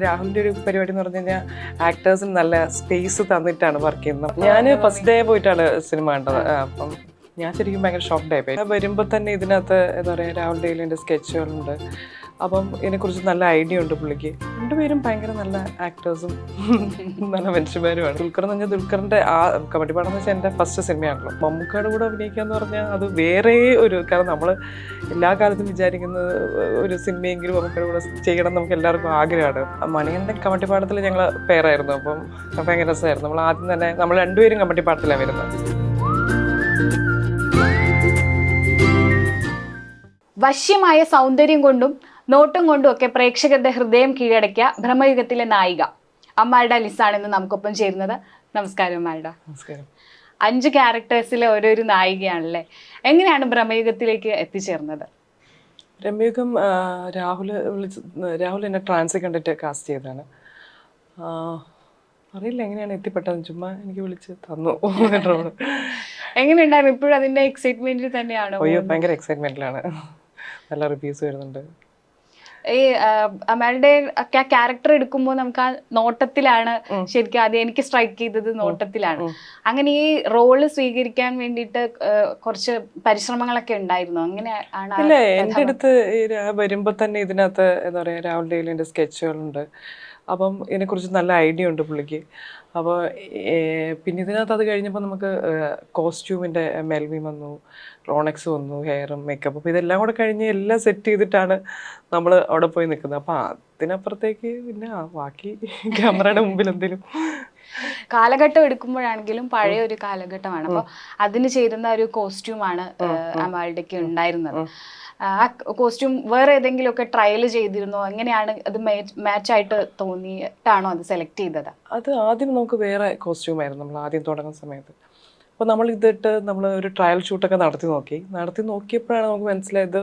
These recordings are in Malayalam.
രാഹുലിന്റെ ഒരു പരിപാടി എന്ന് പറഞ്ഞു കഴിഞ്ഞാൽ ആക്ടേഴ്സിന് നല്ല സ്പേസ് തന്നിട്ടാണ് വർക്ക് ചെയ്യുന്നത്. ഞാൻ ഫസ്റ്റ് ഡേ പോയിട്ടാണ് സിനിമ കണ്ടത്. അപ്പം ഞാൻ ശരിക്കും ഭയങ്കര ഷോക്ക്ഡ് ആയി പോയി. വരുമ്പോൾ തന്നെ ഇതിനകത്ത് എന്താ പറയുക രാഹുൽ ഡെയിലിന്റെ സ്കെച്ചുകളുണ്ട് അപ്പം ഇതിനെക്കുറിച്ച് നല്ല ഐഡിയ ഉണ്ട് പുള്ളിക്ക്. രണ്ടുപേരും ഭയങ്കര നല്ല ആക്ടേഴ്സും നല്ല മനുഷ്യന്മാരുമാണ്. ദുൽഖർ എന്ന് പറഞ്ഞാൽ ദുൽഖറിന്റെ ആ കബഡിപ്പാടം എന്ന് വെച്ചാൽ എന്റെ ഫസ്റ്റ് സിനിമയാണല്ലോ മമ്മൂക്കയുടെ കൂടെ അഭിനയിക്കുക എന്ന് പറഞ്ഞാൽ അത് വേറെ ഒരു കാരണം നമ്മൾ എല്ലാ കാലത്തും വിചാരിക്കുന്നത് ഒരു സിനിമയെങ്കിലും മമ്മൂക്കയുടെ കൂടെ ചെയ്യണം നമുക്ക് എല്ലാവർക്കും ആഗ്രഹമാണ്. മണിയന്റെ കബഡി പാടത്തിൽ ഞങ്ങൾ പേരായിരുന്നു അപ്പം ഭയങ്കര രസമായിരുന്നു. നമ്മൾ ആദ്യം തന്നെ നമ്മൾ രണ്ടുപേരും കബഡി പാടത്തിലാണ് വരുന്നത്. വശ്യമായ സൗന്ദര്യം കൊണ്ടും നോട്ടം കൊണ്ടും ഒക്കെ പ്രേക്ഷകരുടെ ഹൃദയം കീഴടക്കിയ ഭ്രമയുഗത്തിലെ നായിക അമ്മാരുടെ ലിസാണെന്ന് നമുക്കൊപ്പം ചേരുന്നത്. നമസ്കാരം അമ്മാരുടെ നമസ്കാരം. അഞ്ച് ക്യാരക്ടേഴ്സിലെ ഓരോരു നായികയാണല്ലേ? എങ്ങനെയാണ് ഭ്രമയുഗത്തിലേക്ക് എത്തിച്ചേർന്നത്? ഭ്രമയുഗം രാഹുൽ രാഹുൽ വിളിച്ച് രാഹുൽ എന്നെ ട്രാൻസ് കണ്ടിട്ട് കാസ്റ്റ് ചെയ്തതാണ്. അറിയില്ല എങ്ങനെയാണ് എത്തിപ്പെട്ടത് ചുമ്മാ എനിക്ക് വിളിച്ച് തന്നു. റോൾ എങ്ങനെയുണ്ടായിരുന്നു? ഇപ്പോഴും അതിന്റെ എക്സൈറ്റ്മെന്റിൽ തന്നെയാണ് അയ്യോ ഭയങ്കര എക്സൈറ്റ്മെന്റിലാണ് നല്ല റിവ്യൂസ് വരുന്നുണ്ട്. ഈ അമാലിന്റെ ഒക്കെ ആ ക്യാരക്ടർ എടുക്കുമ്പോൾ നമുക്ക് ആ നോട്ടത്തിലാണ് ശരിക്കും ആദ്യം എനിക്ക് സ്ട്രൈക്ക് ചെയ്തത് നോട്ടത്തിലാണ്. അങ്ങനെ ഈ റോൾ സ്വീകരിക്കാൻ വേണ്ടിയിട്ട് കുറച്ച് പരിശ്രമങ്ങളൊക്കെ ഉണ്ടായിരുന്നു? അങ്ങനെ ആണ് അല്ലേ ഇല്ല എന്റെ അടുത്ത് വരുമ്പോൾ തന്നെ ഇതിനകത്ത് എന്താ പറയുക രാഹുൽ ഡെയിലിന്റെ സ്കെച്ചുകളുണ്ട് അപ്പം ഇതിനെക്കുറിച്ച് നല്ല ഐഡിയ ഉണ്ട് പുള്ളിക്ക്. അപ്പോൾ പിന്നെ ഇതിനകത്ത് അത് കഴിഞ്ഞപ്പോൾ നമുക്ക് കോസ്റ്റ്യൂമിന്റെ മെൽവി വന്നു റോണക്സ് വന്നു ഹെയറും മേക്കപ്പ്. അപ്പോൾ ഇതെല്ലാം കൂടെ കഴിഞ്ഞ് എല്ലാം സെറ്റ് ചെയ്തിട്ടാണ് നമ്മൾ അവിടെ പോയി നിൽക്കുന്നത്. അപ്പോൾ അതിനപ്പുറത്തേക്ക് പിന്നെ ബാക്കി ക്യാമറയുടെ മുമ്പിൽ എന്തെങ്കിലും കാലഘട്ടം എടുക്കുമ്പോഴാണെങ്കിലും പഴയ ഒരു കാലഘട്ടമാണ്. അപ്പോൾ അതിന് ചേരുന്ന ഒരു കോസ്റ്റ്യൂമാണ് അമാളുടെക്ക് ഉണ്ടായിരുന്നത്. ആ കോസ്റ്റ്യൂം വേറെ ഏതെങ്കിലുമൊക്കെ ട്രയൽ ചെയ്തിരുന്നോ? എങ്ങനെയാണ് അത് മാച്ച് ആയിട്ട് തോന്നിയിട്ടാണോ അത് സെലക്ട് ചെയ്തത്? അത് ആദ്യം നമുക്ക് വേറെ കോസ്റ്റ്യൂം ആയിരുന്നു നമ്മൾ ആദ്യം തുടങ്ങുന്ന സമയത്ത്. അപ്പോൾ നമ്മൾ ഇതിട്ട് നമ്മൾ ഒരു ട്രയൽ ഷൂട്ടൊക്കെ നടത്തി നോക്കി. നടത്തി നോക്കിയപ്പോഴാണ് നമുക്ക് മനസ്സിലായത്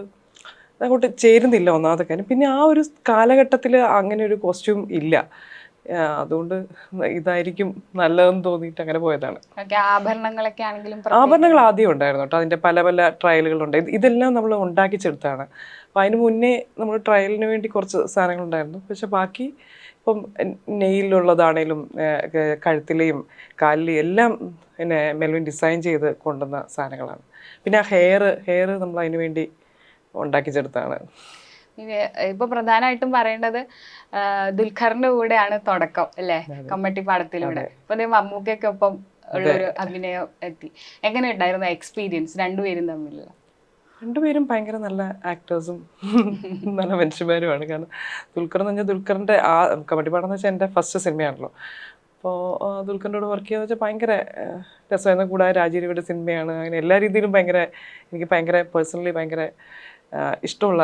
അങ്ങോട്ട് ചേരുന്നില്ല ഒന്നാമത്തെ കാര്യം. പിന്നെ ആ ഒരു കാലഘട്ടത്തിൽ അങ്ങനെ ഒരു കോസ്റ്റ്യൂം ഇല്ല. അതുകൊണ്ട് ഇതായിരിക്കും നല്ലതെന്ന് തോന്നിയിട്ട് അങ്ങനെ പോയതാണ്. ആഭരണങ്ങളൊക്കെ ആണെങ്കിലും ആഭരണങ്ങൾ ആദ്യം ഉണ്ടായിരുന്നു കേട്ടോ. അതിന്റെ പല പല ട്രയലുകളുണ്ട്. ഇത് ഇതെല്ലാം നമ്മൾ ഉണ്ടാക്കിച്ചെടുത്താണ്. അപ്പൊ അതിന് മുന്നേ നമ്മൾ ട്രയലിന് വേണ്ടി കുറച്ച് സാധനങ്ങൾ ഉണ്ടായിരുന്നു പക്ഷെ ബാക്കി ഇപ്പം നെയിലുള്ളതാണേലും കഴുത്തിലെയും കാലിലെയും എല്ലാം പിന്നെ മെൽവിൻ ഡിസൈൻ ചെയ്ത് കൊണ്ടുവന്ന സാധനങ്ങളാണ്. പിന്നെ ആ ഹെയർ ഹെയർ നമ്മൾ അതിന് വേണ്ടി ഉണ്ടാക്കിച്ചെടുത്താണ്. ഇപ്പൊ പ്രധാനമായിട്ടും പറയേണ്ടത് ദുൽഖറിന്റെ കൂടെയാണ് തുടക്കം അല്ലേ? കമ്മട്ടിപ്പാടത്തിലൂടെ ഇപ്പൊ ദേ മമ്മൂക്കൊക്കെ ഒപ്പം ഉള്ളൊരു അഭിനയം എത്തി. എങ്ങനെ ഉണ്ടായിരുന്നു എക്സ്പീരിയൻസ് രണ്ടുപേരും തമ്മിലുള്ള. രണ്ടുപേരും ഭയങ്കര നല്ല ആക്ടേഴ്സും നല്ല മനുഷ്യന്മാരുമാണ്. കാരണം ദുൽഖർ എന്ന് പറഞ്ഞാൽ ദുൽഖറിന്റെ ആ കബഡിപ്പാടം എന്ന് വെച്ചാൽ എന്റെ ഫസ്റ്റ് സിനിമയാണല്ലോ അപ്പോൾ ദുൽഖറിന്റെ കൂടെ വർക്ക് ചെയ്യുക വെച്ചാൽ ഭയങ്കര രസമായിരുന്നു. കൂടാതെ രാജീവിയുടെ സിനിമയാണ് അങ്ങനെ എല്ലാ രീതിയിലും ഭയങ്കര എനിക്ക് ഭയങ്കര പേഴ്സണലി ഭയങ്കര ഇഷ്ടമുള്ള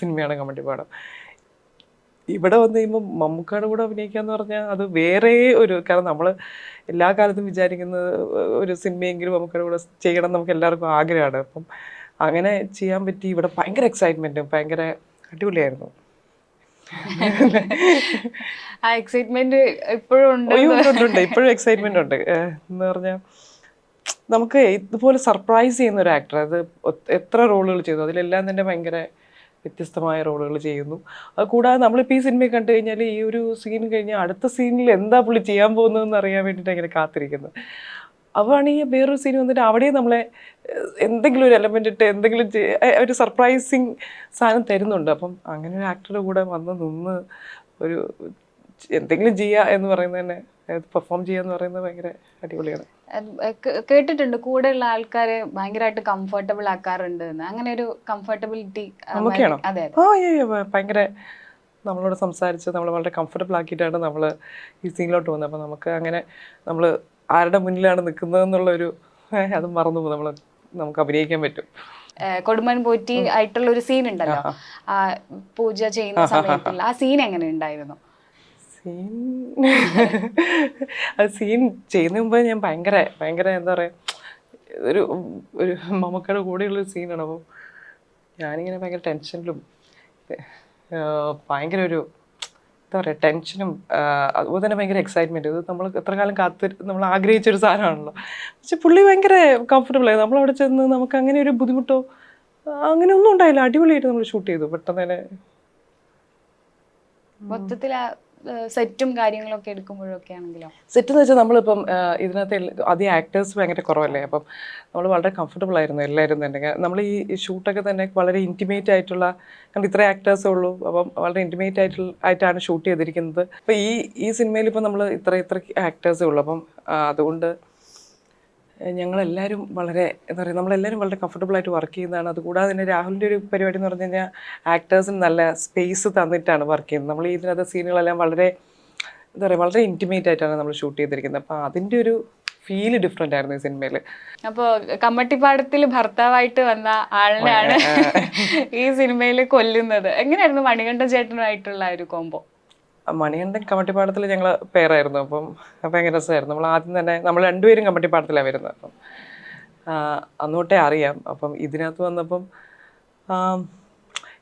സിനിമയാണ് കബഡിപ്പാടം ഇവിടെ വന്നു കഴിയുമ്പോൾ മമ്മൂക്കാട് കൂടെ അഭിനയിക്കുക എന്ന് പറഞ്ഞാൽ അത് വേറെ ഒരു കാരണം നമ്മൾ എല്ലാ കാലത്തും വിചാരിക്കുന്നത് ഒരു സിനിമയെങ്കിലും മമ്മൂക്കാട് കൂടെ ചെയ്യണം നമുക്ക് എല്ലാവർക്കും ആഗ്രഹമാണ്. അപ്പം അങ്ങനെ ചെയ്യാൻ പറ്റി. ഇവിടെ ഭയങ്കര എക്സൈറ്റ്മെന്റും ഭയങ്കര അടിപൊളിയായിരുന്നു. ആ എക്സൈറ്റ്മെന്റ് ഇപ്പോഴും ഉണ്ട്. ഇപ്പോഴും എക്സൈറ്റ്മെന്റ് ഉണ്ട്. എന്ന് പറഞ്ഞാൽ നമുക്ക് ഇതുപോലെ സർപ്രൈസ് ചെയ്യുന്ന ഒരു ആക്ടർ അത് എത്ര റോളുകൾ ചെയ്തു? അതിലെല്ലാം തന്നെ ഭയങ്കര വ്യത്യസ്തമായ റോളുകൾ ചെയ്യുന്നു. അത് കൂടാതെ നമ്മളിപ്പോൾ ഈ സിനിമ കണ്ടു കഴിഞ്ഞാൽ ഈ ഒരു സീൻ കഴിഞ്ഞാൽ അടുത്ത സീനിൽ എന്താ പുള്ളി ചെയ്യാൻ പോകുന്നതെന്ന് അറിയാൻ വേണ്ടിയിട്ട് ഇങ്ങനെ കാത്തിരിക്കുന്നത്. അപ്പോഴാണ് ഈ വേറൊരു സീൻ വന്നിട്ട് അവിടെ നമ്മളെ എന്തെങ്കിലും ഒരു എലമെന്റ് ഇട്ട് എന്തെങ്കിലും ഒരു സർപ്രൈസിങ് സാധനം തരുന്നുണ്ട്. അപ്പം അങ്ങനെ ഒരു ആക്ടറുടെ കൂടെ വന്ന് നിന്ന് ഒരു എന്തെങ്കിലും ചെയ്യുക എന്ന് പറയുന്നത് തന്നെ പെർഫോം ചെയ്യുക എന്ന് പറയുന്നത് ഭയങ്കര അടിപൊളിയാണ്. കേട്ടിട്ടുണ്ട്. കൂടെയുള്ള ആൾക്കാരെ ഭയങ്കരമായിട്ട് കംഫർട്ടബിൾ ആക്കാറുണ്ട് അങ്ങനെ ഒരു കംഫർട്ടബിലിറ്റി അതെ ഭയങ്കര നമ്മളോട് സംസാരിച്ച് നമ്മൾ വളരെ കംഫർട്ടബിൾ ആക്കിയിട്ടാണ് നമ്മൾ ഈ സീനിലോട്ട് പോകുന്നത്. അപ്പോൾ നമുക്ക് അങ്ങനെ നമ്മൾ ആരുടെ മുന്നിലാണ് നിൽക്കുന്നത് എന്നുള്ളൊരു അത് മറന്നു പോകും. നമ്മൾ നമുക്ക് അഭിനയിക്കാൻ പറ്റും. കൊടുമൻ പോറ്റി ആയിട്ടുള്ള ഒരു സീൻ ഉണ്ടല്ലോ. പൂജ ചെയ്യുന്ന സമയത്തുള്ള ആ സീൻ എങ്ങനെ ഉണ്ടായിരുന്നു? സീൻ. ആ സീൻ ചെയ്യുന്ന മുമ്പ് ഞാൻ ഭയങ്കര ഭയങ്കര എന്താ പറയുക ഒരു ഒരു മമ്മക്കയുടെ കൂടെയുള്ളൊരു സീനാണ്. അപ്പോൾ ഞാനിങ്ങനെ ഭയങ്കര ടെൻഷനിലും ഭയങ്കര ഒരു എന്താ പറയുക ടെൻഷനും അതുപോലെ തന്നെ ഭയങ്കര എക്സൈറ്റ്മെന്റ് ഇത് നമ്മൾ എത്ര കാലം കാത്ത് നമ്മൾ ആഗ്രഹിച്ചൊരു സാധനമാണല്ലോ. പക്ഷെ പുള്ളി ഭയങ്കര കംഫർട്ടബിൾ ആയി നമ്മളവിടെ ചെന്ന് നമുക്ക് അങ്ങനെ ഒരു ബുദ്ധിമുട്ടോ അങ്ങനെ ഒന്നും ഉണ്ടായില്ല. അടിപൊളിയായിട്ട് നമ്മൾ ഷൂട്ട് ചെയ്തു. പെട്ടെന്ന് തന്നെ. മൊത്തത്തിൽ സെറ്റും കാര്യങ്ങളൊക്കെ എടുക്കുമ്പോഴൊക്കെ ആണെങ്കിലോ? സെറ്റ് എന്ന് വെച്ചാൽ നമ്മളിപ്പം ഇതിനകത്ത് അധികം ആക്ടേഴ്സ് ഭയങ്കര കുറവല്ലേ? അപ്പം നമ്മൾ വളരെ കംഫർട്ടബിൾ ആയിരുന്നു എല്ലാവരും തന്നെ. നമ്മൾ ഈ ഷൂട്ടൊക്കെ തന്നെ വളരെ ഇന്റിമേറ്റ് ആയിട്ടുള്ള കാരണം ഇത്ര ആക്ടേഴ്സേ ഉള്ളൂ. അപ്പം വളരെ ഇന്റിമേറ്റ് ആയിട്ടുള്ള ആയിട്ടാണ് ഷൂട്ട് ചെയ്തിരിക്കുന്നത്. അപ്പം ഈ ഈ സിനിമയിൽ ഇപ്പം നമ്മൾ ഇത്ര ഇത്ര ആക്ടേഴ്സേ ഉള്ളൂ. അപ്പം അതുകൊണ്ട് ഞങ്ങളെല്ലാവരും വളരെ എന്താ പറയുക നമ്മളെല്ലാവരും വളരെ കംഫർട്ടബിൾ ആയിട്ട് വർക്ക് ചെയ്യുന്നതാണ്. അതുകൂടാതെ തന്നെ രാഹുലിന്റെ ഒരു പരിപാടി എന്ന് പറഞ്ഞു കഴിഞ്ഞാൽ ആക്ടേഴ്സിന് നല്ല സ്പേസ് തന്നിട്ടാണ് വർക്ക് ചെയ്യുന്നത്. നമ്മൾ ഇതിനകത്ത് സീനുകളെല്ലാം വളരെ എന്താ പറയുക വളരെ ഇന്റിമേറ്റ് ആയിട്ടാണ് നമ്മൾ ഷൂട്ട് ചെയ്തിരിക്കുന്നത്. അപ്പോൾ അതിന്റെ ഒരു ഫീൽ ഡിഫറെന്റ് ആയിരുന്നു ഈ സിനിമയിൽ അപ്പോൾ കമ്മട്ടിപ്പാടത്തിൽ ഭർത്താവായിട്ട് വന്ന ആളിനെയാണ് ഈ സിനിമയിൽ കൊല്ലുന്നത്. എങ്ങനെയായിരുന്നു മണികണ്ഠ ചേട്ടനുമായിട്ടുള്ള ഒരു കോംബോ മണികണ്ഠൻ കമ്മട്ടിപ്പാടത്തിൽ ഞങ്ങൾ പേരായിരുന്നു. അപ്പം ഭയങ്കര രസമായിരുന്നു. നമ്മൾ ആദ്യം തന്നെ നമ്മൾ രണ്ടുപേരും കമ്മട്ടിപ്പാടത്തിലാണ് വരുന്നത്. അപ്പം അന്നോട്ടേ അറിയാം. അപ്പം ഇതിനകത്ത് വന്നപ്പം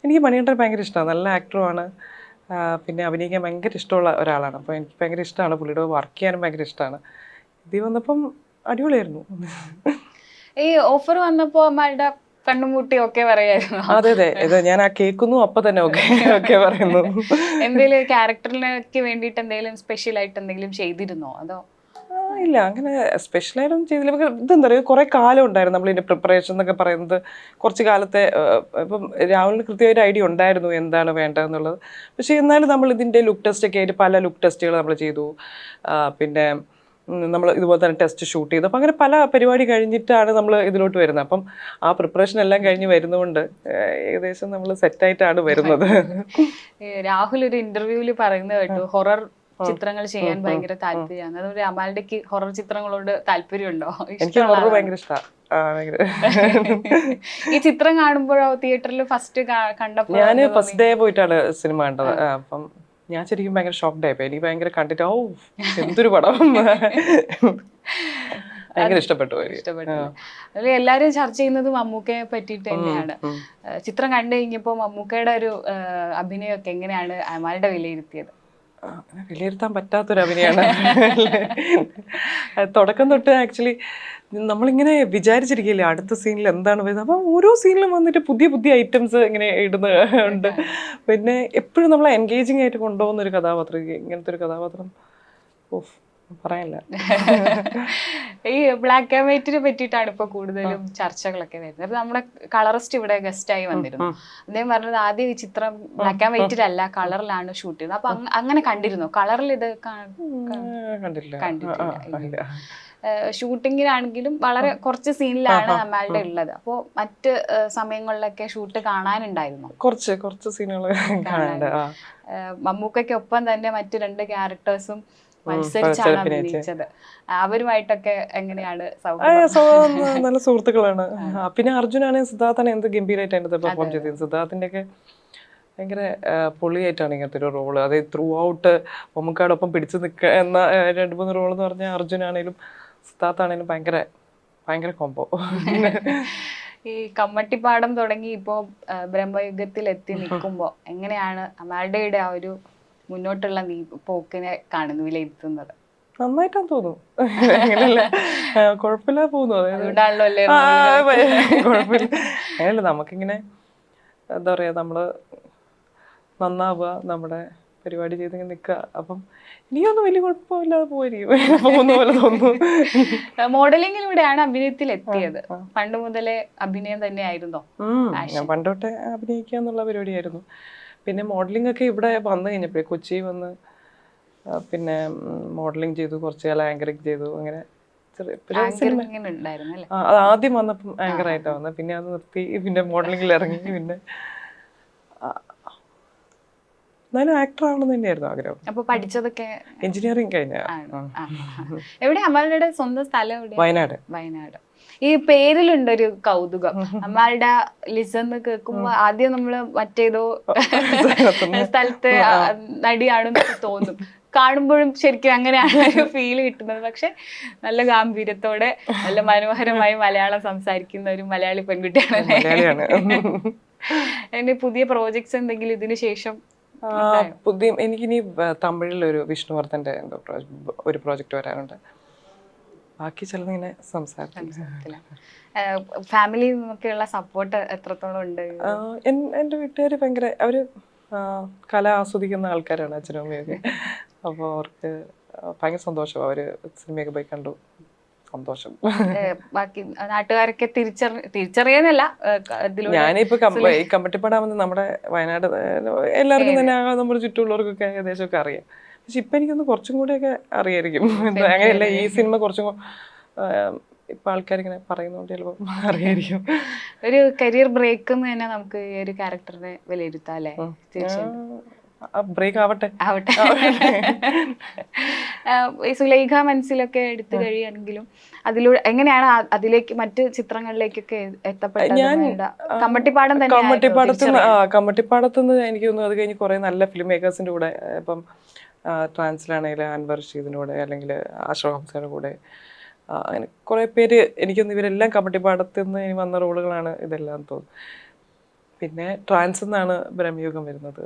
എനിക്ക് മണികണ്ഠൻ ഭയങ്കര ഇഷ്ടമാണ് നല്ല ആക്ടറുമാണ്. പിന്നെ അഭിനയിക്കാൻ ഭയങ്കര ഇഷ്ടമുള്ള ഒരാളാണ്. അപ്പോൾ എനിക്ക് ഭയങ്കര ഇഷ്ടമാണ് പുള്ളിയുടെ വർക്ക് ചെയ്യാനും ഭയങ്കര ഇഷ്ടമാണ് ഇതിൽ വന്നപ്പം അടിപൊളിയായിരുന്നു. ഈ ഓഫർ വന്നപ്പോൾ അമ്മയുടെ കണ്ണുമുട്ടി ഒക്കെ പറയായിരുന്നു? അതെ അതെ ഇത് ഞാൻ ആ കേൾക്കുന്നു അപ്പൊ തന്നെ ഓക്കെ ഒക്കെ പറയുന്നു. എന്തെങ്കിലും ക്യാരക്ടറിനൊക്കെ വേണ്ടിയിട്ട് എന്തെങ്കിലും സ്പെഷ്യൽ ആയിട്ട് എന്തെങ്കിലും ചെയ്തിരുന്നോ? അതോ? ഇല്ല. അങ്ങനെ സ്പെഷ്യലായിട്ടൊന്നും ചെയ്തില്ല. ഇതെന്താ പറയുക കുറേ കാലം ഉണ്ടായിരുന്നു നമ്മൾ ഇതിന്റെ പ്രിപ്പറേഷൻ എന്നൊക്കെ പറയുന്നത്. കുറച്ച് കാലത്തെ ഇപ്പം രാഹുലിന് കൃത്യമായിട്ട് ഐഡിയ ഉണ്ടായിരുന്നു എന്താണ് വേണ്ടതെന്നുള്ളത് പക്ഷേ എന്നാലും നമ്മൾ ഇതിന്റെ ലുക്ക് ടെസ്റ്റ് ഒക്കെ ആയിട്ട് പല ലുക്ക് ടെസ്റ്റുകൾ നമ്മൾ ചെയ്തു. പിന്നെ നമ്മൾ ഇതുപോലെ തന്നെ ടെസ്റ്റ് ഷൂട്ട് ചെയ്തു. അപ്പം അങ്ങനെ പല പരിപാടി കഴിഞ്ഞിട്ടാണ് നമ്മൾ ഇതിലോട്ട് വരുന്നത്. അപ്പം ആ പ്രിപ്പറേഷൻ എല്ലാം കഴിഞ്ഞ് വരുന്നതുകൊണ്ട് ഏകദേശം നമ്മൾ സെറ്റായിട്ടാണ് വരുന്നത്. രാഹുൽ ഒരു ഇന്റർവ്യൂവിൽ പറയുന്നത് കേട്ടു ഹൊറർ ചിത്രങ്ങൾ ചെയ്യാൻ ഭയങ്കര താല്പര്യമാണ്. അതുപോലെ അമാൽഡയ്ക്ക് ഹൊറർ ചിത്രങ്ങളോട് താല്പര്യമുണ്ടോ? എനിക്ക് ഹൊറർ ഭയങ്കര ഇഷ്ടമാണ് ഈ ചിത്രം കാണുമ്പോഴോ തിയേറ്ററിൽ ഫസ്റ്റ് കണ്ടപ്പോ ഞാൻ ഫസ്റ്റ് ഡേ പോയിട്ടാണ് സിനിമ കണ്ടത്. അപ്പം ഞാൻ ശരിക്കും ഭയങ്കര ഷോക്ക്ഡ് ആയിപ്പോയി എനിക്ക് ഭയങ്കര കണ്ടിട്ട് ഓ എന്തൊരു പടം. ഭയങ്കര ഇഷ്ടപ്പെട്ടു എല്ലാരും ചർച്ച ചെയ്യുന്നത് മമ്മൂക്കയെ പറ്റിയിട്ട് തന്നെയാണ്. ചിത്രം കണ്ടു കഴിഞ്ഞപ്പോ മമ്മൂക്കയുടെ ഒരു അഭിനയമൊക്കെ എങ്ങനെയാണ് അമാരുടെ വിലയിരുത്തിയത്? വിലയിരുത്താൻ പറ്റാത്തൊരു അഭിനയമാണ് തുടക്കം തൊട്ട് ആക്ച്വലി നമ്മളിങ്ങനെ വിചാരിച്ചിരിക്കില്ലേ അടുത്ത സീനിൽ എന്താണ് വരുന്നത്? അപ്പം ഓരോ സീനിലും വന്നിട്ട് പുതിയ പുതിയ ഐറ്റംസ് ഇങ്ങനെ ഇടുന്ന ഉണ്ട്. പിന്നെ എപ്പോഴും നമ്മളെ എൻഗേജിങ് ആയിട്ട് കൊണ്ടുപോകുന്ന ഒരു കഥാപാത്രം ഇങ്ങനത്തെ ഒരു കഥാപാത്രം. ഓഫ് പറയാനില്ല ഈ ബ്ലാക്ക് ആൻഡ് വൈറ്റിനെ പറ്റിയിട്ടാണ് ഇപ്പൊ കൂടുതലും ചർച്ചകളൊക്കെ വരുന്നത്. നമ്മുടെ കളറിസ്റ്റ് ഇവിടെ ഗസ്റ്റായി വന്നിരുന്നു. അദ്ദേഹം പറഞ്ഞത് ആദ്യം ഈ ചിത്രം ബ്ലാക്ക് ആൻഡ് വൈറ്റിലല്ല കളറിലാണ് ഷൂട്ട് ചെയ്യുന്നത് അപ്പൊ അങ്ങ- അങ്ങനെ കണ്ടിരുന്നു? കളറിൽ ഇത് കണ്ടിട്ടില്ല. ഷൂട്ടിങ്ങിനാണെങ്കിലും വളരെ കുറച്ച് സീനിലാണ് അമ്മാളുടെ ഉള്ളത്. അപ്പോൾ മറ്റ് സമയങ്ങളിലൊക്കെ ഷൂട്ട് കാണാനുണ്ടായിരുന്നു? കുറച്ച് കുറച്ച് സീനുകൾ മമ്മൂക്കയ്ക്ക് ഒപ്പം തന്നെ മറ്റു രണ്ട് ക്യാരക്ടേഴ്സും മത്സരിച്ചാണ് അഭിനയിച്ചത്. അവരുമായിട്ടൊക്കെ എങ്ങനെയാണ് നല്ല സുഹൃത്തുക്കളാണ്. പിന്നെ അർജുനാണെങ്കിൽ സിദ്ധാർത്ഥാണ് എന്ത് ഗംഭീരമായിട്ട് അതിന്റെ പെർഫോം ചെയ്തത്? സിദ്ധാർത്ഥിന്റെ ഒക്കെ ഭയങ്കര പൊളിയായിട്ടാണ് ഇങ്ങനത്തെ ഒരു റോൾ അതായത് ത്രൂ ഔട്ട് മമ്മൂക്കാടൊപ്പം പിടിച്ചു നിൽക്കുക എന്ന രണ്ട് മൂന്ന് റോൾ എന്ന് പറഞ്ഞാൽ അർജുനാണേലും സിദ്ധാർത്ഥാണേലും ഭയങ്കര ഭയങ്കര കോമ്പോ ഈ കമ്മട്ടിപ്പാടം തുടങ്ങി ഇപ്പോ ബ്രഹ്മയുഗത്തിൽ എത്തി നിൽക്കുമ്പോ എങ്ങനെയാണ് അമാൽഡയുടെ ആ ഒരു മുന്നോട്ടുള്ള നീ പോക്കിനെ കാണുന്നു വിലയിരുത്തുന്നത് നന്നായിട്ടാന്ന് തോന്നുന്നു. അങ്ങനെയല്ല കുഴപ്പമില്ല പോകുന്നു. കുഴപ്പമില്ല. അങ്ങനെയല്ല നമുക്കിങ്ങനെ എന്താ പറയാ നമ്മൾ നന്നാവുക നമ്മുടെ പരിപാടി ചെയ്തിങ്ങനെ നിൽക്കുക അപ്പം ഇനിയൊന്നും വലിയ കുഴപ്പമില്ലാതെ പോയിരിക്കും പോകുന്ന പോലെ തോന്നുന്നു. മോഡലിങ്ങിലൂടെയാണ് അഭിനയത്തിൽ എത്തിയത്. പണ്ട് മുതലേ അഭിനയം തന്നെയായിരുന്നോ ഞാൻ ഞാൻ പണ്ടോട്ടെ അഭിനയിക്കുക എന്നുള്ള പരിപാടിയായിരുന്നു. പിന്നെ മോഡലിംഗ് ഒക്കെ ഇവിടെ വന്നു കഴിഞ്ഞപ്പോഴേ കൊച്ചി വന്ന് പിന്നെ മോഡലിംഗ് ചെയ്തു കുറച്ച് കാലം ആങ്കറിങ് ചെയ്തു അങ്ങനെ അത് ആദ്യം വന്നപ്പം ആങ്കർ ആയിട്ടാണ് വന്നത്. പിന്നെ അത് നിർത്തി പിന്നെ മോഡലിംഗിൽ ഇറങ്ങി പിന്നെ എന്നാലും ആക്ടർ ആവണം തന്നെയായിരുന്നു ആഗ്രഹം. അപ്പൊ പഠിച്ചതൊക്കെ എഞ്ചിനീയറിംഗ് കഴിഞ്ഞ. എവിടെ? അമ്മാളുടെ സ്വന്തം സ്ഥലം എവിടെ വയനാട്. വയനാട്. ഈ പേരിലുണ്ടൊരു കൗതുകം. അമ്മാളുടെ ലിസന്ന് കേൾക്കുമ്പോ ആദ്യം നമ്മൾ മറ്റേതോ സ്ഥലത്ത് നടിയാണെന്ന് തോന്നും. കാണുമ്പോഴും ശരിക്കും അങ്ങനെയാണ് ഒരു ഫീൽ കിട്ടുന്നത്. പക്ഷെ നല്ല ഗാംഭീര്യത്തോടെ നല്ല മനോഹരമായി മലയാളം സംസാരിക്കുന്ന ഒരു മലയാളി പെൺകുട്ടിയാണ് എന്റെ പുതിയ പ്രോജക്ട്സ് എന്തെങ്കിലും ഇതിനു ശേഷം പുതിയ എനിക്കിനി തമിഴിലൊരു വിഷ്ണുവർദ്ധന്റെ എന്തോ ഒരു പ്രോജക്റ്റ് വരാറുണ്ട് ബാക്കി ചിലതിങ്ങനെ സംസാരിക്കും. ഫാമിലിയിൽ നിന്നൊക്കെയുള്ള സപ്പോർട്ട് എത്രത്തോളം ഉണ്ട്? എന്റെ വീട്ടുകാർ ഭയങ്കര അവർ കല ആസ്വദിക്കുന്ന ആൾക്കാരാണ് അച്ഛനും അമ്മയൊക്കെ. അപ്പോൾ അവർക്ക് ഭയങ്കര സന്തോഷം അവർ സിനിമയൊക്കെ പോയി കണ്ടു. സന്തോഷം. ബാക്കി നാട്ടുകാരൊക്കെ തിരിച്ചറി തിരിച്ചറിയാനല്ല ഞാനിപ്പോ ഈ കമ്പട്ടിപ്പടാമെന്ന് നമ്മുടെ വയനാട് എല്ലാവർക്കും തന്നെ നമ്മുടെ ചുറ്റുമുള്ളവർക്കൊക്കെ ഏകദേശം ഒക്കെ അറിയാം. പക്ഷെ ഇപ്പൊ എനിക്കൊന്ന് കുറച്ചും കൂടെയൊക്കെ അറിയായിരിക്കും. അങ്ങനെയല്ല ഈ സിനിമ കുറച്ചും ഇപ്പൊ ആൾക്കാർ ഇങ്ങനെ ആൾക്കാരിങ്ങനെ പറയുന്നോണ്ട് ചിലപ്പോൾ അറിയായിരിക്കും. ഒരു കരിയർ ബ്രേക്ക് തന്നെ നമുക്ക് ഈ ഒരു ക്യാരക്ടറിനെ വിലയിരുത്താം അല്ലേ? തീർച്ചയായും ബ്രേക്ക് ആവട്ടെ. ആവട്ടെ. സുലൈഖ മനസ്സിലൊക്കെ എടുത്തു കഴിയുമെങ്കിലും അതിലൂടെ എങ്ങനെയാണ് അതിലേക്ക് മറ്റ് ചിത്രങ്ങളിലേക്കൊക്കെ എത്തപ്പെട്ടത്? ഞാൻ? കമ്മട്ടിപ്പാടം തന്നെ കമ്മട്ടിപ്പാടത്ത് കമ്മട്ടിപ്പാടത്ത് നിന്ന് എനിക്ക് തോന്നുന്നു അത് കഴിഞ്ഞ് കുറെ നല്ല ഫിലിം മേക്കേഴ്സിന്റെ കൂടെ ഇപ്പം ട്രാൻസിലാണെങ്കിൽ അൻവർ റഷീദിന്റെ കൂടെ അല്ലെങ്കിൽ അഷ്റഫ് ഹംസയുടെ കൂടെ അങ്ങനെ കുറെ പേര് എനിക്കൊന്ന് ഇവരെല്ലാം കമ്മട്ടിപ്പാടത്ത് നിന്ന് വന്ന റോളുകളാണ് ഇതെല്ലാം തോന്നുന്നു പിന്നെ ട്രാൻസ് എന്നാണ് ബ്രഹ്മയുഗം വരുന്നത്.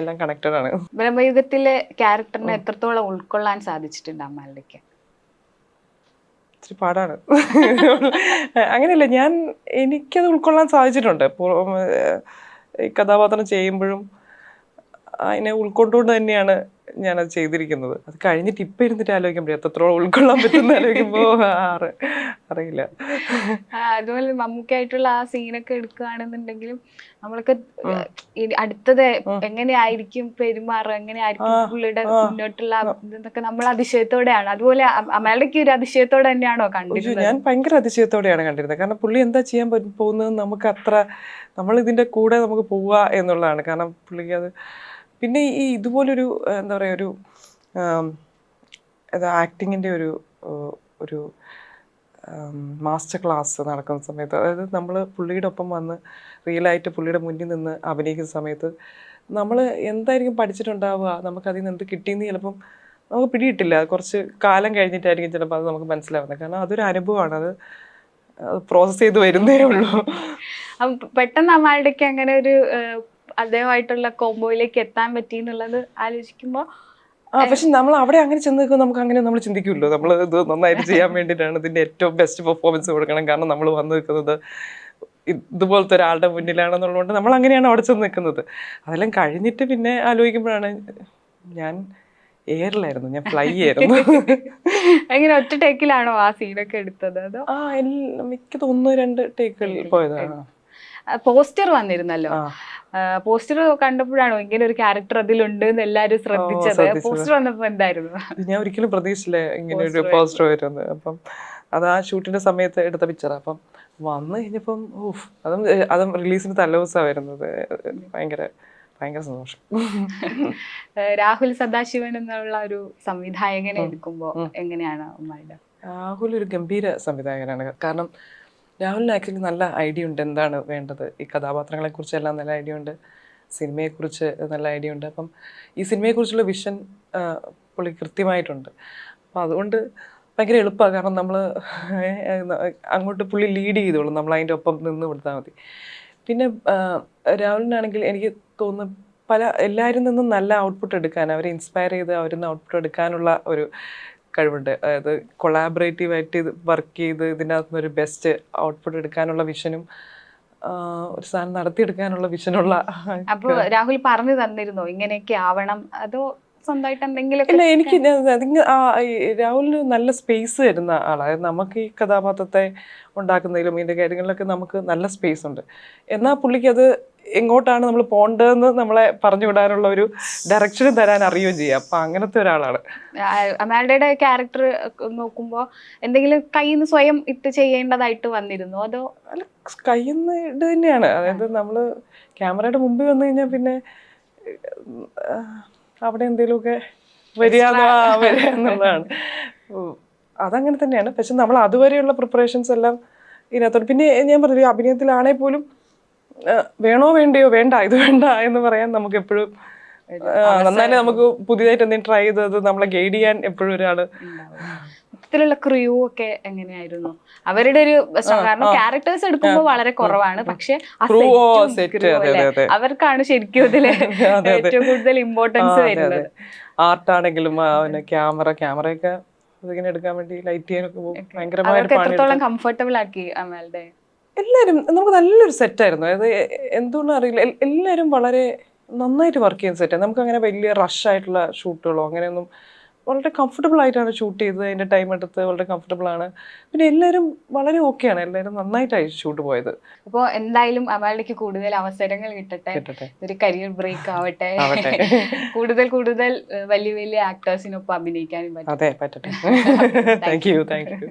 എല്ലാം കണക്റ്റഡ് ആണ്. ബ്രഹ്മയുഗത്തിലെ ക്യാരക്ടറിനെ എത്രത്തോളം ഉൾക്കൊള്ളാൻ സാധിച്ചിട്ടുണ്ട് അമ്മാലിക്ക് ഇച്ചിരി പാടാണ്. അങ്ങനെയല്ല ഞാൻ എനിക്കത് ഉൾക്കൊള്ളാൻ സാധിച്ചിട്ടുണ്ട്. ഈ കഥാപാത്രം ചെയ്യുമ്പോഴും അതിനെ ഉൾക്കൊണ്ടുകൊണ്ട് തന്നെയാണ് ഞാൻ അത് ചെയ്തിരിക്കുന്നത്. അത് കഴിഞ്ഞിട്ട് ഇപ്പം ഇരുന്നിട്ട് ആലോചിക്കുമ്പോൾ എത്രത്തോളം ഉൾക്കൊള്ളാൻ പറ്റുന്ന ആലോചിക്കുമ്പോൾ ആറ് അറിയില്ല. അതുപോലെ മമ്മൂക്കായിട്ടുള്ള ആ സീനൊക്കെ എടുക്കുകയാണെന്നുണ്ടെങ്കിലും നമ്മൾക്ക് ഈ അടുത്തത് എങ്ങനെയായിരിക്കും പെരുമാറുക എങ്ങനെയായിരിക്കും പുള്ളിയുടെ മുന്നോട്ടുള്ള ഇതൊക്കെ നമ്മൾ അതിശയത്തോടെയാണ്. അതുപോലെ അമ്മയുടെ ഒരു അതിശയത്തോടെ തന്നെയാണോ കണ്ടിരുന്നത്? ഞാൻ ഭയങ്കര അതിശയത്തോടെയാണ് കണ്ടിരുന്നത്. കാരണം പുള്ളി എന്താ ചെയ്യാൻ പോകുന്നത് നമുക്ക് അത്ര നമ്മൾ ഇതിന്റെ കൂടെ നമുക്ക് പോവുക എന്നുള്ളതാണ്. കാരണം പുള്ളിക്ക് അത് പിന്നെ ഈ ഇതുപോലൊരു എന്താ പറയുക ഒരു ആക്ടിങ്ങിന്റെ ഒരു ഒരു മാസ്റ്റർ ക്ലാസ് നടക്കുന്ന സമയത്ത് അതായത് നമ്മൾ പുള്ളിയുടെ ഒപ്പം വന്ന് റിയലായിട്ട് പുള്ളിയുടെ മുന്നിൽ നിന്ന് അഭിനയിക്കുന്ന സമയത്ത് നമ്മൾ എന്തായിരിക്കും പഠിച്ചിട്ടുണ്ടാവുക നമുക്ക് അതിൽ നിന്ന് എന്ത് കിട്ടിയെന്ന് ചിലപ്പം നമുക്ക് പിടിയിട്ടില്ല. കുറച്ച് കാലം കഴിഞ്ഞിട്ടായിരിക്കും ചിലപ്പോൾ അത് നമുക്ക് മനസ്സിലാവുന്നത്. കാരണം അതൊരു അനുഭവമാണ്. അത് പ്രോസസ്സ് ചെയ്ത് വരുന്നേ ഉള്ളൂ. പെട്ടെന്ന് അമ്മാളുടെക്ക് അങ്ങനെ ഒരു അദ്ദേഹമായിട്ടുള്ള കോമ്പോയിലേക്ക് എത്താൻ പറ്റി എന്നുള്ളത് ആലോചിക്കുമ്പോൾ ആ പക്ഷെ നമ്മൾ അവിടെ അങ്ങനെ ചെന്ന് നിൽക്കുമ്പോൾ നമുക്ക് അങ്ങനെ നമ്മൾ ചിന്തിക്കുമല്ലോ നമ്മൾ ഇത് നന്നായിട്ട് ചെയ്യാൻ വേണ്ടിയിട്ടാണ് ഇതിന്റെ ഏറ്റവും ബെസ്റ്റ് പെർഫോമൻസ് കൊടുക്കണം. കാരണം നമ്മൾ വന്ന് നിൽക്കുന്നത് ഇതുപോലത്തെ ഒരാളുടെ മുന്നിലാണെന്നുള്ളതുകൊണ്ട് നമ്മൾ അങ്ങനെയാണ് അവിടെ ചെന്ന് നിൽക്കുന്നത്. അതെല്ലാം കഴിഞ്ഞിട്ട് പിന്നെ ആലോചിക്കുമ്പോഴാണ് ഞാൻ എയറിലായിരുന്നു ഞാൻ ഫ്ലൈ ആയിരുന്നു. അങ്ങനെ ഒറ്റ ടേക്കിലാണോ ആ സീനൊക്കെ എടുത്തത്? അതോ ആ എല്ലാം മിക്കത് ഒന്ന് രണ്ട് ടേക്കുകളിൽ പോയതാണ്. പോസ്റ്റർ വന്നിരുന്നല്ലോ. പോസ്റ്റർ കണ്ടപ്പോഴാണോ ഇങ്ങനെ ഒരു ക്യാരക്ടർ അതിലുണ്ട് എന്ന് എല്ലാരും ശ്രദ്ധിച്ചത്. പോസ്റ്റർ വന്നപ്പോ എന്തായിരുന്നു? ഞാൻ ഒരിക്കലും പ്രതീക്ഷിച്ചില്ല ഇങ്ങനെ ഒരു പോസ്റ്റർ വരുന്നത് അപ്പം അത് ആ ഷൂട്ടിന്റെ സമയത്ത് എടുത്ത പിക്ചർ അപ്പം വന്നു കഴിഞ്ഞപ്പം ഓഫ് അതും അതും റിലീസിന് തലേദിവസമാണ് വരുന്നത്. ഭയങ്കര ഭയങ്കര സന്തോഷം. രാഹുൽ സദാശിവൻ എന്നുള്ള ഒരു സംവിധായകനെ എടുക്കുമ്പോ എങ്ങനെയാണ് രാഹുൽ ഒരു ഗംഭീര സംവിധായകനാണ്. കാരണം രാഹുലിന് ആക്ച്വലി നല്ല ഐഡിയ ഉണ്ട് എന്താണ് വേണ്ടത്. ഈ കഥാപാത്രങ്ങളെ കുറിച്ചെല്ലാം നല്ല ഐഡിയ ഉണ്ട്. സിനിമയെക്കുറിച്ച് നല്ല ഐഡിയ ഉണ്ട്. അപ്പം ഈ സിനിമയെക്കുറിച്ചുള്ള വിഷൻ പുള്ളി കൃത്യമായിട്ടുണ്ട്. അപ്പം അതുകൊണ്ട് ഭയങ്കര എളുപ്പമാണ്. കാരണം നമ്മൾ അങ്ങോട്ട് പുള്ളി ലീഡ് ചെയ്തോളും. നമ്മൾ അതിന്റെ ഒപ്പം നിന്ന് കൊടുത്താൽ മതി. പിന്നെ രാഹുലിനാണെങ്കിൽ എനിക്ക് തോന്നുന്നു പല എല്ലാവരിൽ നിന്നും നല്ല ഔട്ട്പുട്ട് എടുക്കാൻ അവരെ ഇൻസ്പയർ ചെയ്ത് അവരിൽ നിന്ന് ഔട്ട്പുട്ട് എടുക്കാനുള്ള ഒരു കഴിവുണ്ട്. അതായത് കൊളാബറേറ്റീവ് ആയിട്ട് ഇത് വർക്ക് ചെയ്ത് ഇതിനകത്ത് ഒരു ബെസ്റ്റ് ഔട്ട്പുട്ട് എടുക്കാനുള്ള വിഷനും ഒരു സാധനം നടത്തിയെടുക്കാനുള്ള വിഷനുള്ള അപ്പോൾ രാഹുൽ പറഞ്ഞു തന്നിരുന്നോ? ഇങ്ങനെയൊക്കെ ആവണം. അതോ സ്വന്തമായിട്ട് എന്തെങ്കിലും ഇല്ല എനിക്ക് രാഹുലിന് നല്ല സ്പേസ് തരുന്ന ആളാണ് അതായത് നമുക്ക് ഈ കഥാപാത്രത്തെ ഉണ്ടാക്കുന്നതിലും ഇതിന്റെ കാര്യങ്ങളിലൊക്കെ നമുക്ക് നല്ല സ്പേസ് ഉണ്ട്. എന്നാൽ പുള്ളിക്ക് അത് എങ്ങോട്ടാണ് നമ്മൾ പോകേണ്ടതെന്ന് നമ്മളെ പറഞ്ഞു വിടാനുള്ള ഒരു ഡയറക്ഷൻ തരാൻ അറിയുകയും ചെയ്യാം. അപ്പൊ അങ്ങനത്തെ ഒരാളാണ്. അമാൽഡയുടെ ക്യാരക്ടർ നോക്കുമ്പോ എന്തെങ്കിലും കയ്യിൽ നിന്ന് സ്വയം ഇട്ട് ചെയ്യേണ്ടതായിട്ട് വന്നിരുന്നു? അതോ കയ്യിൽ നിന്ന് ഇത് തന്നെയാണ്. അതായത് നമ്മൾ ക്യാമറയുടെ മുമ്പിൽ വന്നു കഴിഞ്ഞാൽ പിന്നെ അവിടെ എന്തെങ്കിലുമൊക്കെ വരിക എന്ന് വരിക എന്നുള്ളതാണ്. അതങ്ങനെ തന്നെയാണ്. പക്ഷെ നമ്മൾ അതുവരെയുള്ള പ്രിപ്പറേഷൻസ് എല്ലാം ഇതിനകത്തോട്ട്. പിന്നെ ഞാൻ പറഞ്ഞു അഭിനയത്തിലാണെങ്കിൽ പോലും വേണോ വേണ്ടയോ? വേണ്ട ഇത് വേണ്ട എന്ന് പറയാൻ നമുക്ക് എപ്പോഴും നന്നായി നമുക്ക് പുതിയതായിട്ട് എന്തെങ്കിലും ട്രൈ ചെയ്തത് നമ്മളെ ഗൈഡ് ചെയ്യാൻ എപ്പോഴും ഒരാൾ മൊത്തത്തിലുള്ള ക്രൂ ഒക്കെ എങ്ങനെയായിരുന്നു? അവരുടെ ഒരു കാരണം ക്യാരക്ടേഴ്സ് എടുക്കുമ്പോൾ വളരെ കുറവാണ്. പക്ഷെ. അവർക്കാണ് ശരിക്കും ഇതിൽ. ഏറ്റവും കൂടുതൽ ഇമ്പോർട്ടൻസ് വരുന്നത്. ആർട്ടാണെങ്കിലും ക്യാമറ ക്യാമറയൊക്കെ ഇതിങ്ങനെ എടുക്കാൻ വേണ്ടി ലൈറ്റ് ചെയ്യാനൊക്കെ എത്രത്തോളം കംഫർട്ടബിൾ ആക്കി അമൽടെ എല്ലാവരും നമുക്ക് നല്ലൊരു സെറ്റായിരുന്നു അതായത് എന്തുകൊണ്ടും അറിയില്ല. എല്ലാവരും വളരെ നന്നായിട്ട് വർക്ക് ചെയ്യുന്ന സെറ്റാണ് നമുക്ക് അങ്ങനെ വലിയ റഷ് ആയിട്ടുള്ള ഷൂട്ടുകളോ അങ്ങനെയൊന്നും വളരെ കംഫർട്ടബിൾ ആയിട്ടാണ് ഷൂട്ട് ചെയ്തത്. അതിന്റെ ടൈം എടുത്ത് വളരെ കംഫർട്ടബിൾ ആണ്. പിന്നെ എല്ലാവരും വളരെ ഓക്കെയാണ് എല്ലാവരും നന്നായിട്ടായി ഷൂട്ട് പോയത്. അപ്പോൾ എന്തായാലും അമാലിക്ക് കൂടുതൽ അവസരങ്ങൾ കിട്ടട്ടെ. ഒരു കരിയർ ബ്രേക്ക് ആവട്ടെ. ആവട്ടെ. കൂടുതൽ കൂടുതൽ വലിയ വലിയ ആക്ടേഴ്സിനൊപ്പം അഭിനയിക്കാനും പറ്റും. അതെ പറ്റട്ടെ. Thank you thank you